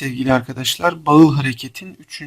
sevgili arkadaşlar. Bağıl Hareket'in 3.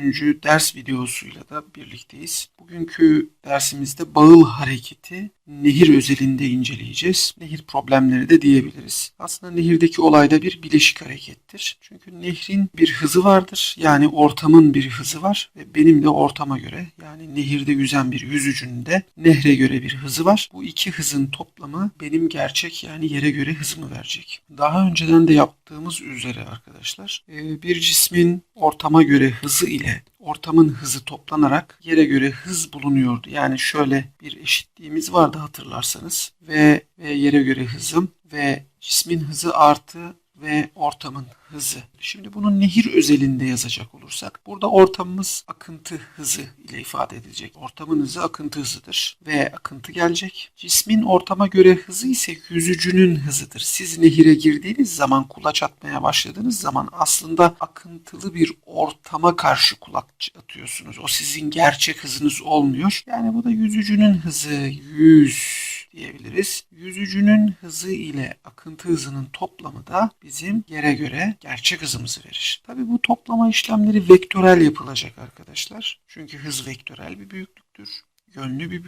ders videosuyla da birlikteyiz. Bugünkü dersimizde bağıl hareketi nehir özelinde inceleyeceğiz. Nehir problemleri de diyebiliriz. Aslında nehirdeki olay da bir bileşik harekettir. Çünkü nehrin bir hızı vardır. Yani ortamın bir hızı var ve benim de ortama göre yani nehirde yüzen bir yüzücünün de nehre göre bir hızı var. Bu iki hızın toplamı benim gerçek yani yere göre hızımı verecek. Daha önceden de yaptığımız üzere arkadaşlar e, bir cismin ortama göre hızı ile ortamın hızı toplanarak yere göre hız bulunuyordu. Yani şöyle bir eşitliğimiz vardı hatırlarsanız. V ve yere göre hızım ve cismin hızı artı ve ortamın hızı. Şimdi bunu nehir özelinde yazacak olursak burada ortamımız akıntı hızı ile ifade edilecek. Ortamın hızı akıntı hızıdır ve akıntı gelecek. Cismin ortama göre hızı ise yüzücünün hızıdır. Siz nehire girdiğiniz zaman kulaç atmaya başladığınız zaman aslında akıntılı bir ortama karşı kulaç atıyorsunuz. O sizin gerçek hızınız olmuyor. Yani bu da yüzücünün hızı 100 diyebiliriz. Yüzücünün hızı ile akıntı hızının toplamı da bizim yere göre gerçek hızımızı verir. Tabi bu toplama işlemleri vektörel yapılacak arkadaşlar. Çünkü hız vektörel bir büyüklüktür. Yönlü bir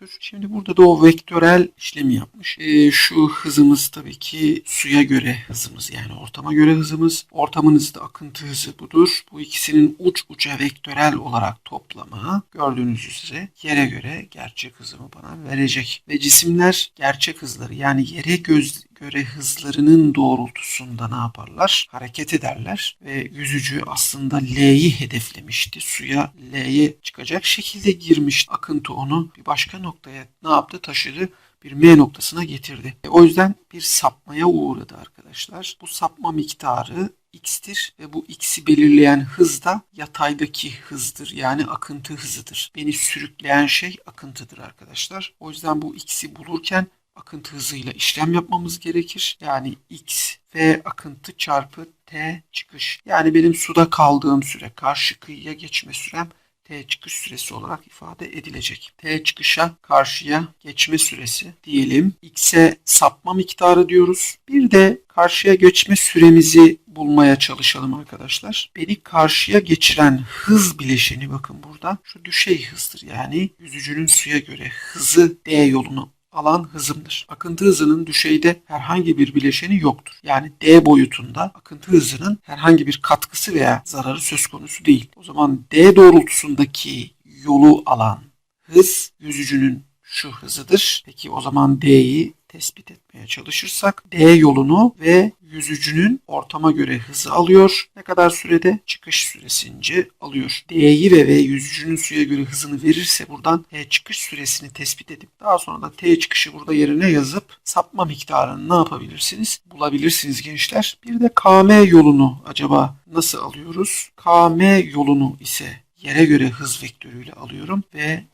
büyüklüktür. Şimdi burada da o vektörel işlemi yapmış. E, şu hızımız tabii ki suya göre hızımız yani ortama göre hızımız. Ortamın hızı da akıntı hızı budur. Bu ikisinin uç uca vektörel olarak toplamı gördüğünüz üzere yere göre gerçek hızımı bana verecek. Ve cisimler gerçek hızları yani yere göz göre hızlarının doğrultusunda ne yaparlar? Hareket ederler ve yüzücü aslında L'yi hedeflemişti. Suya L'ye çıkacak şekilde girmiş. Akıntı onu bir başka noktaya ne yaptı? Taşıdı bir M noktasına getirdi. E, o yüzden bir sapmaya uğradı arkadaşlar. Bu sapma miktarı x'tir ve bu x'i belirleyen hız da yataydaki hızdır. Yani akıntı hızıdır. Beni sürükleyen şey akıntıdır arkadaşlar. O yüzden bu x'i bulurken akıntı hızıyla işlem yapmamız gerekir. Yani x v akıntı çarpı t çıkış. Yani benim suda kaldığım süre, karşı kıyıya geçme sürem T çıkış süresi olarak ifade edilecek. T çıkışa karşıya geçme süresi diyelim. X'e sapma miktarı diyoruz. Bir de karşıya geçme süremizi bulmaya çalışalım arkadaşlar. Beni karşıya geçiren hız bileşeni bakın burada şu düşey hızdır. Yani yüzücünün suya göre hızı D yolunu alan hızımdır. Akıntı hızının düşeyde herhangi bir bileşeni yoktur. Yani D boyutunda akıntı hızının herhangi bir katkısı veya zararı söz konusu değil. O zaman D doğrultusundaki yolu alan hız yüzücünün şu hızıdır. Peki o zaman D'yi tespit etmeye çalışırsak D yolunu ve yüzücünün ortama göre hızı alıyor. Ne kadar sürede? Çıkış süresince alıyor. D'yi ve V yüzücünün suya göre hızını verirse buradan T çıkış süresini tespit edip daha sonra da T çıkışı burada yerine yazıp sapma miktarını ne yapabilirsiniz? Bulabilirsiniz gençler. Bir de KM yolunu acaba nasıl alıyoruz? KM yolunu ise yere göre hız vektörüyle alıyorum ve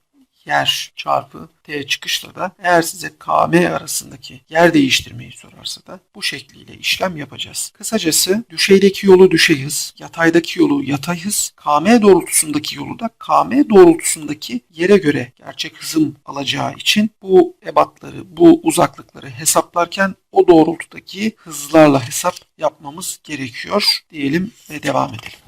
yer çarpı t çıkışla da eğer size km arasındaki yer değiştirmeyi sorarsa da bu şekliyle işlem yapacağız. Kısacası düşeydeki yolu düşey hız, yataydaki yolu yatay hız, km doğrultusundaki yolu da km doğrultusundaki yere göre gerçek hızım alacağı için bu ebatları, bu uzaklıkları hesaplarken o doğrultudaki hızlarla hesap yapmamız gerekiyor diyelim ve devam edelim.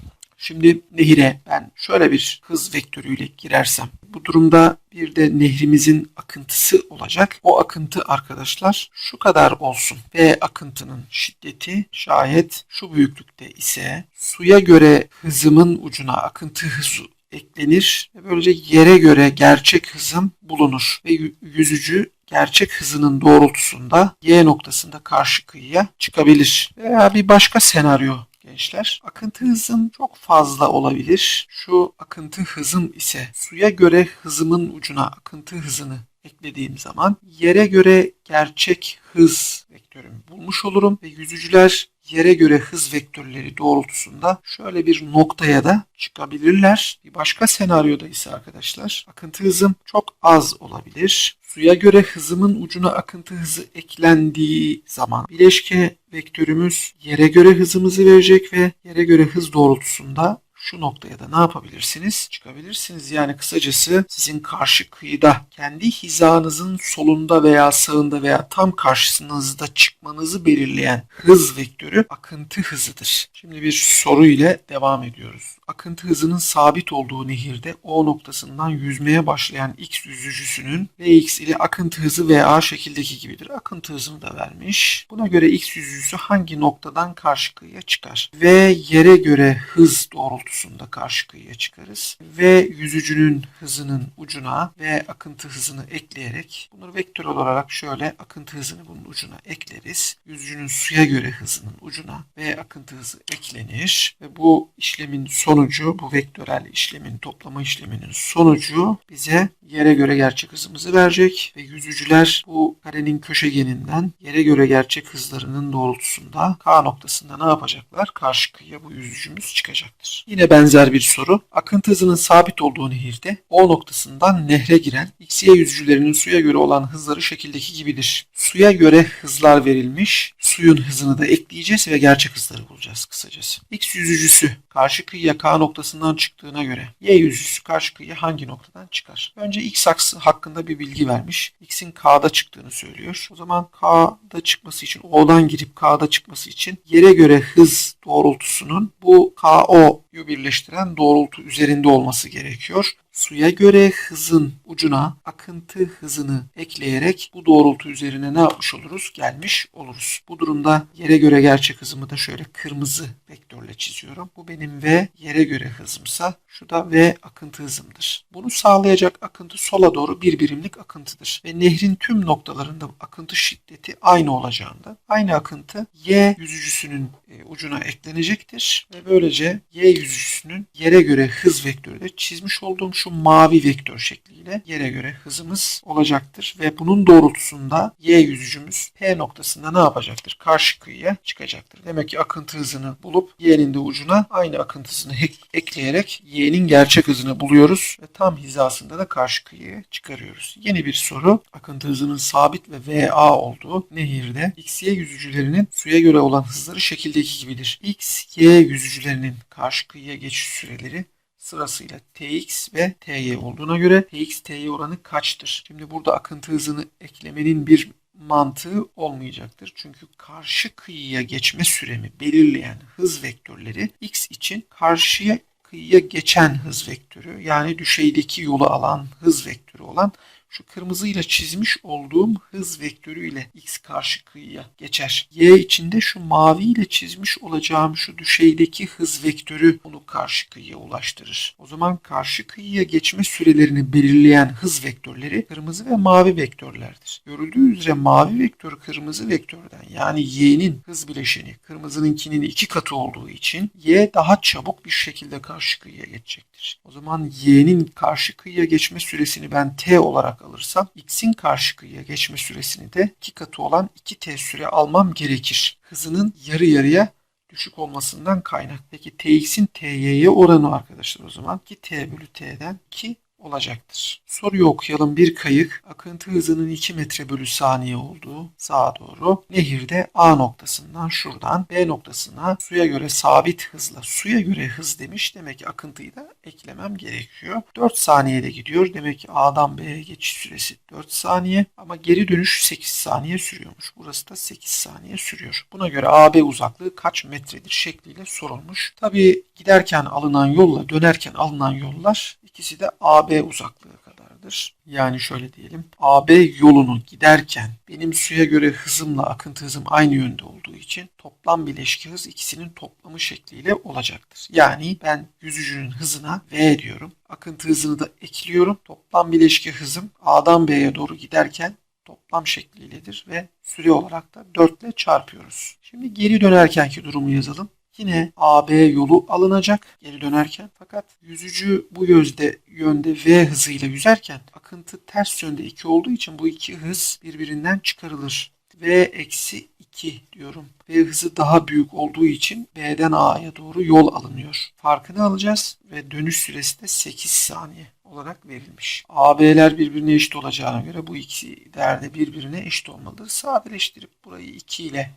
Şimdi nehire ben şöyle bir hız vektörüyle girersem bu durumda bir de nehrimizin akıntısı olacak. O akıntı arkadaşlar şu kadar olsun ve akıntının şiddeti şayet şu büyüklükte ise suya göre hızımın ucuna akıntı hızı eklenir ve böylece yere göre gerçek hızım bulunur ve yüzücü gerçek hızının doğrultusunda y noktasında karşı kıyıya çıkabilir. Veya bir başka senaryo gençler. Akıntı hızım çok fazla olabilir. Şu akıntı hızım ise suya göre hızımın ucuna akıntı hızını eklediğim zaman yere göre gerçek hız vektörümü bulmuş olurum ve yüzücüler yere göre hız vektörleri doğrultusunda şöyle bir noktaya da çıkabilirler. Bir başka senaryoda ise arkadaşlar akıntı hızım çok az olabilir. Suya göre hızımın ucuna akıntı hızı eklendiği zaman bileşke vektörümüz yere göre hızımızı verecek ve yere göre hız doğrultusunda şu noktaya da ne yapabilirsiniz? Çıkabilirsiniz. Yani kısacası sizin karşı kıyıda kendi hizanızın solunda veya sağında veya tam karşınızda çıkmanızı belirleyen hız vektörü akıntı hızıdır. Şimdi bir soru ile devam ediyoruz. Akıntı hızının sabit olduğu nehirde O noktasından yüzmeye başlayan X yüzücüsünün Vx ile akıntı hızı VA şekildeki gibidir. Akıntı hızını da vermiş. Buna göre X yüzücüsü hangi noktadan karşı kıyıya çıkar? V yere göre hız doğrultusunda karşı kıyıya çıkarız. V yüzücünün hızının ucuna ve akıntı hızını ekleyerek bunları vektör olarak şöyle akıntı hızını bunun ucuna ekleriz. Yüzücünün suya göre hızının ucuna ve akıntı hızı eklenir ve bu işlemin sonucu bu vektörel işlemin toplama işleminin sonucu bize yere göre gerçek hızımızı verecek ve yüzücüler bu karenin köşegeninden yere göre gerçek hızlarının doğrultusunda K noktasında ne yapacaklar? Karşı kıyıya bu yüzücümüz çıkacaktır. Yine benzer bir soru. Akıntı hızının sabit olduğu nehirde O noktasından nehre giren XY yüzücülerinin suya göre olan hızları şekildeki gibidir. Suya göre hızlar verilmiş. Suyun hızını da ekleyeceğiz ve gerçek hızları bulacağız kısacası. X yüzücüsü karşı kıyıya K noktasından çıktığına göre Y yüzücüsü karşı kıyıya hangi noktadan çıkar? Önce X aksı hakkında bir bilgi vermiş. X'in K'da çıktığını söylüyor. O zaman K'da çıkması için O'dan girip K'da çıkması için yere göre hız doğrultusunun bu KO'yu birleştiren doğrultu üzerinde olması gerekiyor. Suya göre hızın ucuna akıntı hızını ekleyerek bu doğrultu üzerine ne yapmış oluruz? Gelmiş oluruz. Bu durumda yere göre gerçek hızımı da şöyle kırmızı vektörle çiziyorum. Bu benim V yere göre hızımsa şu da V akıntı hızımdır. Bunu sağlayacak akıntı sola doğru bir birimlik akıntıdır. Ve nehrin tüm noktalarında akıntı şiddeti aynı olacağında aynı akıntı Y yüzücüsünün e, ucuna eklenecektir. Ve böylece Y yüzücüsünün yere göre hız vektörü de çizmiş olduğum şu mavi vektör şekliyle yere göre hızımız olacaktır. Ve bunun doğrultusunda Y yüzücümüz P noktasında ne yapacaktır? Karşı kıyıya çıkacaktır. Demek ki akıntı hızını bulup Y'nin de ucuna aynı akıntısını ek- ekleyerek Y'nin gerçek hızını buluyoruz ve tam hizasında da karşı kıyıya çıkarıyoruz. Yeni bir soru. Akıntı hızının sabit ve VA olduğu nehirde XY yüzücülerinin suya göre olan hızları şekildeki gibidir. X, Y yüzücülerinin karşı kıyıya geçiş süreleri sırasıyla Tx ve Ty olduğuna göre Tx Ty oranı kaçtır? Şimdi burada akıntı hızını eklemenin bir mantığı olmayacaktır. Çünkü karşı kıyıya geçme süremi belirleyen hız vektörleri x için karşıya kıyıya geçen hız vektörü yani düşeydeki yolu alan hız vektörü olan şu kırmızıyla çizmiş olduğum hız vektörü ile x karşı kıyıya geçer. Y içinde şu maviyle çizmiş olacağım şu düşeydeki hız vektörü onu karşı kıyıya ulaştırır. O zaman karşı kıyıya geçme sürelerini belirleyen hız vektörleri kırmızı ve mavi vektörlerdir. Görüldüğü üzere mavi vektör kırmızı vektörden yani y'nin hız bileşeni kırmızınınkinin iki katı olduğu için y daha çabuk bir şekilde karşı kıyıya geçecektir. O zaman y'nin karşı kıyıya geçme süresini ben t olarak alırsam x'in karşı kıyıya geçme süresini de iki katı olan 2t süre almam gerekir. Hızının yarı yarıya düşük olmasından kaynak. Peki tx'in ty'ye oranı arkadaşlar o zaman 2t bölü t'den 2 olacaktır. Soruyu okuyalım. Bir kayık akıntı hızının 2 metre bölü saniye olduğu sağa doğru nehirde A noktasından şuradan B noktasına suya göre sabit hızla suya göre hız demiş. Demek ki akıntıyı da eklemem gerekiyor. 4 saniyede gidiyor. Demek ki A'dan B'ye geçiş süresi 4 saniye ama geri dönüş 8 saniye sürüyormuş. Burası da 8 saniye sürüyor. Buna göre AB uzaklığı kaç metredir şekliyle sorulmuş. Tabii giderken alınan yolla dönerken alınan yollar ikisi de AB uzaklığı kadardır. Yani şöyle diyelim. AB yolunu giderken benim suya göre hızımla akıntı hızım aynı yönde olduğu için toplam bileşki hız ikisinin toplamı şekliyle olacaktır. Yani ben yüzücünün hızına V diyorum. Akıntı hızını da ekliyorum. Toplam bileşki hızım A'dan B'ye doğru giderken toplam şekliyledir ve süre olarak da 4 ile çarpıyoruz. Şimdi geri dönerkenki durumu yazalım. Yine AB yolu alınacak geri dönerken. Fakat yüzücü bu yönde, yönde V hızıyla yüzerken akıntı ters yönde 2 olduğu için bu iki hız birbirinden çıkarılır. V eksi 2 diyorum. V hızı daha büyük olduğu için B'den A'ya doğru yol alınıyor. Farkını alacağız ve dönüş süresi de 8 saniye olarak verilmiş. AB'ler birbirine eşit olacağına göre bu iki değerde birbirine eşit olmalıdır. Sadeleştirip burayı 2 ile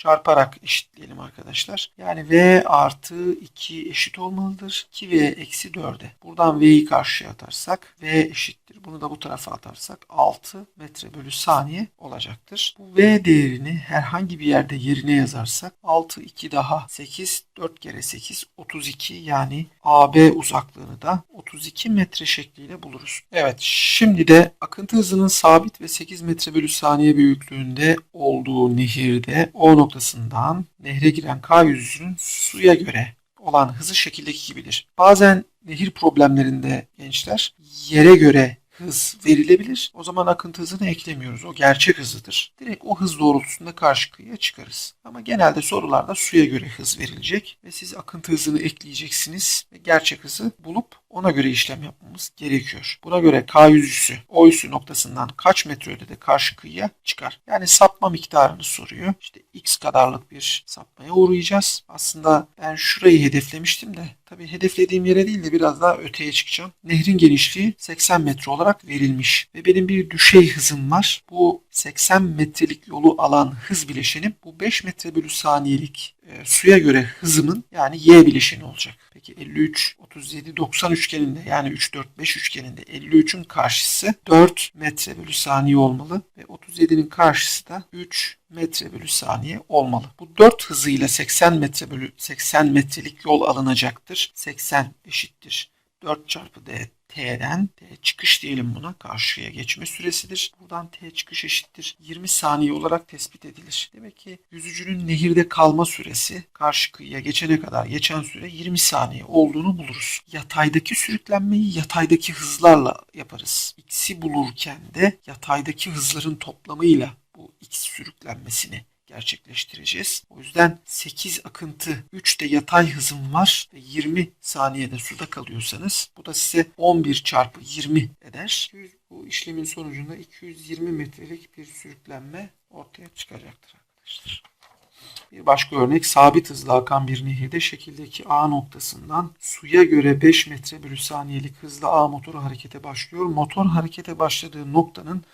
çarparak eşitleyelim arkadaşlar. Yani V artı 2 eşit olmalıdır. 2V eksi 4'e. Buradan V'yi karşıya atarsak V eşittir. Bunu da bu tarafa atarsak 6 metre bölü saniye olacaktır. Bu V değerini herhangi bir yerde yerine yazarsak 6 2 daha 8 4 kere 8 32 yani AB uzaklığını da 32 metre şekliyle buluruz. Evet şimdi de akıntı hızının sabit ve 8 metre bölü saniye büyüklüğünde olduğu nehirde O noktasından nehre giren K yüzünün suya göre olan hızı şekildeki gibidir. Bazen nehir problemlerinde gençler yere göre hız verilebilir. O zaman akıntı hızını eklemiyoruz. O gerçek hızıdır. Direkt o hız doğrultusunda karşı kıyıya çıkarız. Ama genelde sorularda suya göre hız verilecek ve siz akıntı hızını ekleyeceksiniz ve gerçek hızı bulup ona göre işlem yapmamız gerekiyor. Buna göre K yüzüsü O üssü noktasından kaç metre ötede karşı kıyıya çıkar? Yani sapma miktarını soruyor. İşte x kadarlık bir sapmaya uğrayacağız. Aslında ben şurayı hedeflemiştim de tabii hedeflediğim yere değil de biraz daha öteye çıkacağım. Nehrin genişliği 80 metre olarak verilmiş ve benim bir düşey hızım var. Bu 80 metrelik yolu alan hız bileşenim bu 5 metre bölü saniyelik e, suya göre hızımın yani y bileşeni olacak. Peki 53, 37, 90 üçgeninde yani 3, 4, 5 üçgeninde 53'ün karşısı 4 metre bölü saniye olmalı ve 37'nin karşısı da 3 metre bölü saniye olmalı. Bu 4 hızıyla 80 metre bölü 80 metrelik yol alınacaktır. 80 eşittir. 4 çarpı d T'den T çıkış diyelim buna karşıya geçme süresidir. Buradan T çıkış eşittir 20 saniye olarak tespit edilir. Demek ki yüzücünün nehirde kalma süresi karşı kıyıya geçene kadar geçen süre 20 saniye olduğunu buluruz. Yataydaki sürüklenmeyi yataydaki hızlarla yaparız. X'i bulurken de yataydaki hızların toplamıyla bu X sürüklenmesini gerçekleştireceğiz. O yüzden 8 akıntı 3 de yatay hızım var ve 20 saniyede suda kalıyorsanız bu da size 11 çarpı 20 eder. Bu işlemin sonucunda 220 metrelik bir sürüklenme ortaya çıkacaktır arkadaşlar. Bir başka örnek sabit hızla akan bir nehirde şekildeki A noktasından suya göre 5 metre bölü saniyelik hızla A motoru harekete başlıyor. Motor harekete başladığı noktanın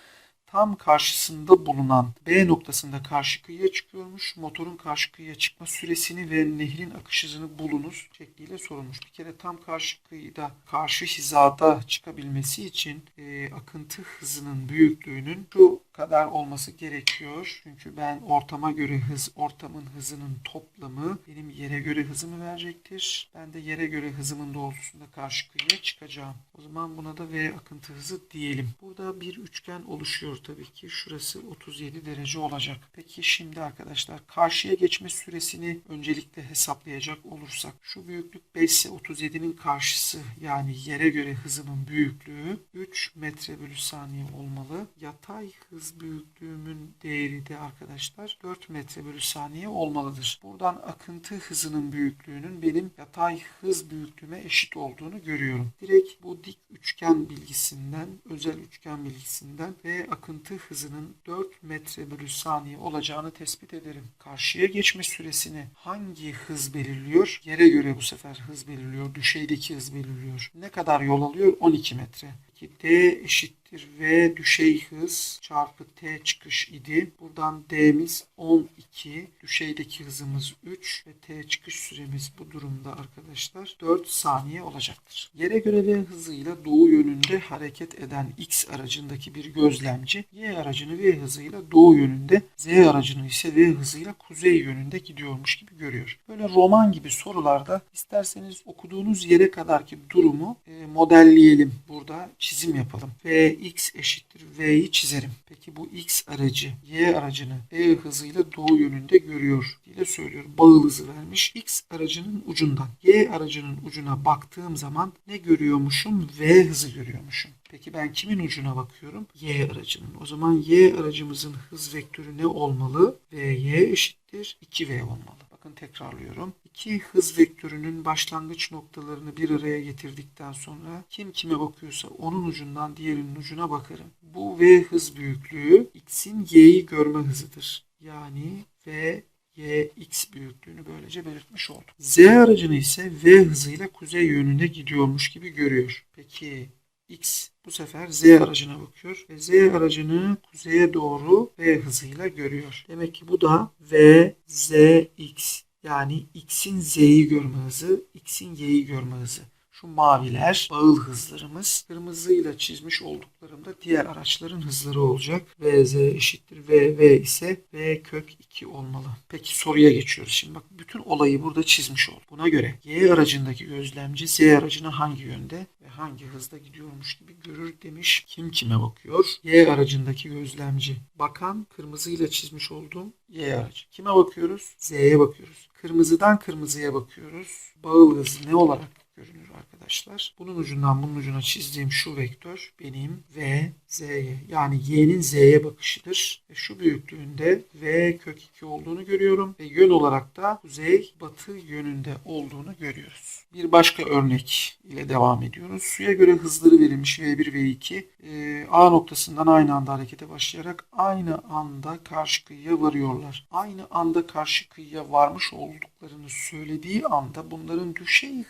tam karşısında bulunan B noktasında karşı kıyıya çıkıyormuş. Motorun karşı kıyıya çıkma süresini ve nehrin akış hızını bulunuz şekliyle sorulmuş. Bir kere tam karşı kıyıda karşı hizada çıkabilmesi için e, akıntı hızının büyüklüğünün şu kadar olması gerekiyor. Çünkü ben ortama göre hız, ortamın hızının toplamı benim yere göre hızımı verecektir. Ben de yere göre hızımın doğrultusunda karşı kıyıya çıkacağım. O zaman buna da V akıntı hızı diyelim. Burada bir üçgen oluşuyor tabii ki. Şurası 37 derece olacak. Peki şimdi arkadaşlar karşıya geçme süresini öncelikle hesaplayacak olursak şu büyüklük 5 ise 37'nin karşısı yani yere göre hızımın büyüklüğü 3 metre bölü saniye olmalı. Yatay hız büyüklüğümün değeri de arkadaşlar 4 metre bölü saniye olmalıdır. Buradan akıntı hızının büyüklüğünün benim yatay hız büyüklüğüme eşit olduğunu görüyorum. Direkt bu dik üçgen bilgisinden, özel üçgen bilgisinden ve akıntı hızının 4 metre bölü saniye olacağını tespit ederim. Karşıya geçme süresini hangi hız belirliyor? Yere göre bu sefer hız belirliyor. Düşeydeki hız belirliyor. Ne kadar yol alıyor? 12 metre. Peki D eşittir V düşey hız çarpı T çıkış idi. Buradan D'miz 12. Düşeydeki hızımız 3 ve T çıkış süremiz bu durumda arkadaşlar 4 saniye olacaktır. Yere göre V hızıyla doğu yönünde hareket eden X aracındaki bir gözlemci Y aracını V hızıyla doğu yönünde Z aracını ise V hızıyla kuzey yönünde gidiyormuş gibi görüyor. Böyle roman gibi sorularda isterseniz okuduğunuz yere kadarki durumu e, modelleyelim. Burada çizim yapalım. Vx eşittir V'yi çizerim. Peki bu X aracı Y aracını V hızıyla doğu yönünde görüyor diye söylüyorum. Bağıl hızı vermiş. X aracının ucundan Y aracının ucuna baktığım zaman ne görüyormuşum? V hızı görüyormuşum. Peki ben kimin ucuna bakıyorum? Y aracının. O zaman Y aracımızın hız vektörü ne olmalı? Vy eşittir 2V olmalı. Bakın tekrarlıyorum. İki hız vektörünün başlangıç noktalarını bir araya getirdikten sonra kim kime bakıyorsa onun ucundan diğerinin ucuna bakarım. Bu V hız büyüklüğü x'in y'yi görme hızıdır. Yani V y x büyüklüğünü böylece belirtmiş olduk. Z aracını ise V hızıyla kuzey yönünde gidiyormuş gibi görüyor. Peki X bu sefer Z aracına bakıyor ve Z aracını kuzeye doğru V hızıyla görüyor. Demek ki bu da V, Z, X yani X'in Z'yi görme hızı, X'in Y'yi görme hızı. Şu maviler bağıl hızlarımız. Kırmızıyla çizmiş olduklarımda diğer araçların hızları olacak. VZ eşittir VV ise V kök 2 olmalı. Peki soruya geçiyoruz. Şimdi bak bütün olayı burada çizmiş olduk. Buna göre Y aracındaki gözlemci Z aracına hangi yönde ve hangi hızda gidiyormuş gibi görür demiş. Kim kime bakıyor? Y aracındaki gözlemci. Bakan kırmızıyla çizmiş olduğum Y aracı. Kime bakıyoruz? Z'ye bakıyoruz. Kırmızıdan kırmızıya bakıyoruz. Bağıl hız ne olarak görünür arkadaşlar. Bunun ucundan bunun ucuna çizdiğim şu vektör benim V, Z'ye yani Y'nin Z'ye bakışıdır. Ve şu büyüklüğünde V kök 2 olduğunu görüyorum. Ve yön olarak da kuzey batı yönünde olduğunu görüyoruz. Bir başka örnek ile devam ediyoruz. Suya göre hızları verilmiş V1 V2 e, A noktasından aynı anda harekete başlayarak aynı anda karşı kıyıya varıyorlar. Aynı anda karşı kıyıya varmış olduklarını söylediği anda bunların düşey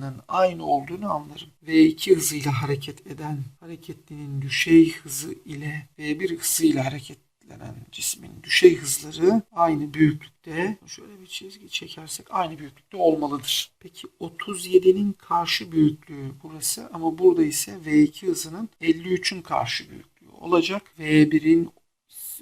hızlarının aynı olduğunu anlarım. V2 hızıyla hareket eden hareketlinin düşey hızı ile V1 hızıyla hareketlenen cismin düşey hızları aynı büyüklükte şöyle bir çizgi çekersek aynı büyüklükte olmalıdır. Peki 37'nin karşı büyüklüğü burası ama burada ise V2 hızının 53'ün karşı büyüklüğü olacak. V1'in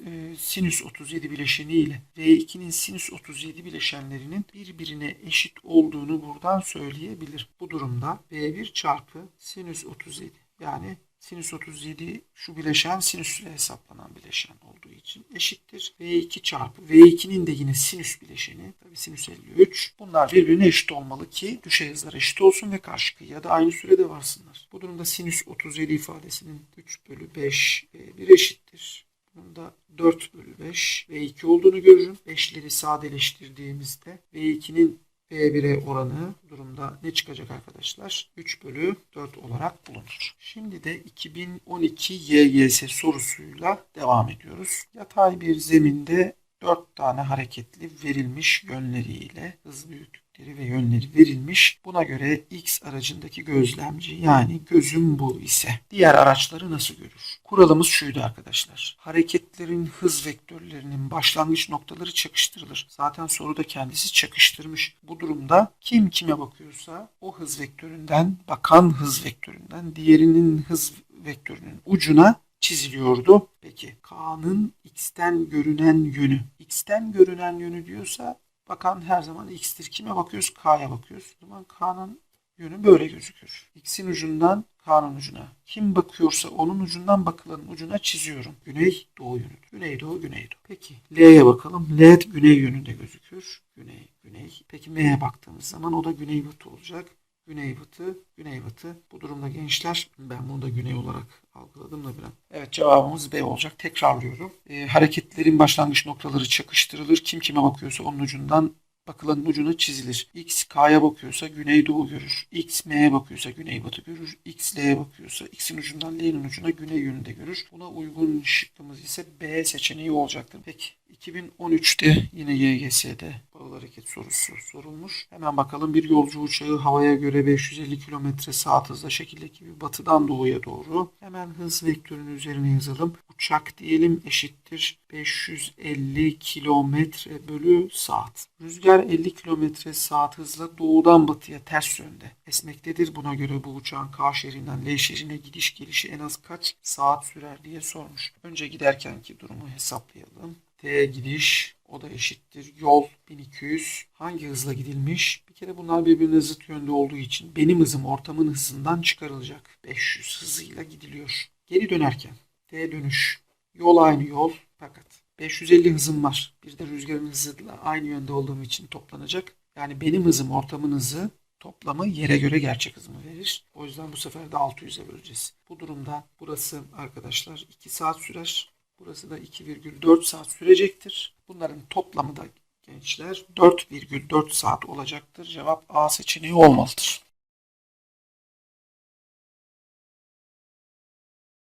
e, sinüs 37 bileşeni ile V2'nin sinüs 37 bileşenlerinin birbirine eşit olduğunu buradan söyleyebilir. Bu durumda V1 çarpı sinüs 37 yani sinüs 37 şu bileşen sinüs ile hesaplanan bileşen olduğu için eşittir. V2 çarpı V2'nin de yine sinüs bileşeni tabi sinüs 53 bunlar birbirine eşit olmalı ki düşey hızlar eşit olsun ve karşı kıyıya da aynı sürede varsınlar. Bu durumda sinüs 37 ifadesinin 3 bölü 5 V1 eşittir. Bunda 4 bölü 5 ve 2 olduğunu görürüm. 5'leri sadeleştirdiğimizde V2'nin V1'e oranı durumda ne çıkacak arkadaşlar? 3 bölü 4 olarak bulunur. Şimdi de 2012 YGS sorusuyla devam ediyoruz. Yatay bir zeminde 4 tane hareketli verilmiş yönleriyle hız büyüklükleri ve yönleri verilmiş. Buna göre X aracındaki gözlemci yani gözüm bu ise diğer araçları nasıl görür? Kuralımız şuydu arkadaşlar. Hareketlerin hız vektörlerinin başlangıç noktaları çakıştırılır. Zaten soruda kendisi çakıştırmış. Bu durumda kim kime bakıyorsa o hız vektöründen bakan hız vektöründen diğerinin hız vektörünün ucuna çiziliyordu. Peki K'nın X'ten görünen yönü. X'ten görünen yönü diyorsa bakan her zaman X'tir. Kime bakıyoruz? K'ya bakıyoruz. O zaman K'nın yönü böyle gözükür. X'in ucundan K'nın ucuna. Kim bakıyorsa onun ucundan bakılanın ucuna çiziyorum. Güney doğu yönüdür. Güney doğu güney doğu. Peki L'ye bakalım. L güney yönünde gözükür. Güney güney. Peki M'ye baktığımız zaman o da güney batı olacak. Güneybatı, Güneybatı. Bu durumda gençler ben bunu da güney olarak algıladım da biraz. Evet cevabımız B olacak. Tekrarlıyorum. E, hareketlerin başlangıç noktaları çakıştırılır. Kim kime bakıyorsa onun ucundan bakılanın ucuna çizilir. X K'ya bakıyorsa güneydoğu görür. X M'ye bakıyorsa güneybatı görür. X L'ye bakıyorsa X'in ucundan L'nin ucuna güney yönünde görür. Buna uygun şıkkımız ise B seçeneği olacaktır. Peki 2013'te yine YGS'de bağıl hareket sorusu sorulmuş. Hemen bakalım bir yolcu uçağı havaya göre 550 km saat hızla şekildeki gibi batıdan doğuya doğru. Hemen hız vektörünün üzerine yazalım. Uçak diyelim eşittir 550 km bölü saat. Rüzgar 50 km saat hızla doğudan batıya ters yönde esmektedir. Buna göre bu uçağın K şehrinden L şehrine gidiş gelişi en az kaç saat sürer diye sormuş. Önce giderkenki durumu hesaplayalım. T gidiş o da eşittir. Yol 1200. Hangi hızla gidilmiş? Bir kere bunlar birbirine zıt yönde olduğu için benim hızım ortamın hızından çıkarılacak. 500 hızıyla gidiliyor. Geri dönerken T dönüş. Yol aynı yol fakat 550 hızım var. Bir de rüzgarın hızıyla aynı yönde olduğum için toplanacak. Yani benim hızım ortamın hızı toplamı yere göre gerçek hızımı verir. O yüzden bu sefer de 600'e böleceğiz. Bu durumda burası arkadaşlar 2 saat sürer. Burası da 2,4 saat sürecektir. Bunların toplamı da gençler 4,4 saat olacaktır. Cevap A seçeneği olmalıdır.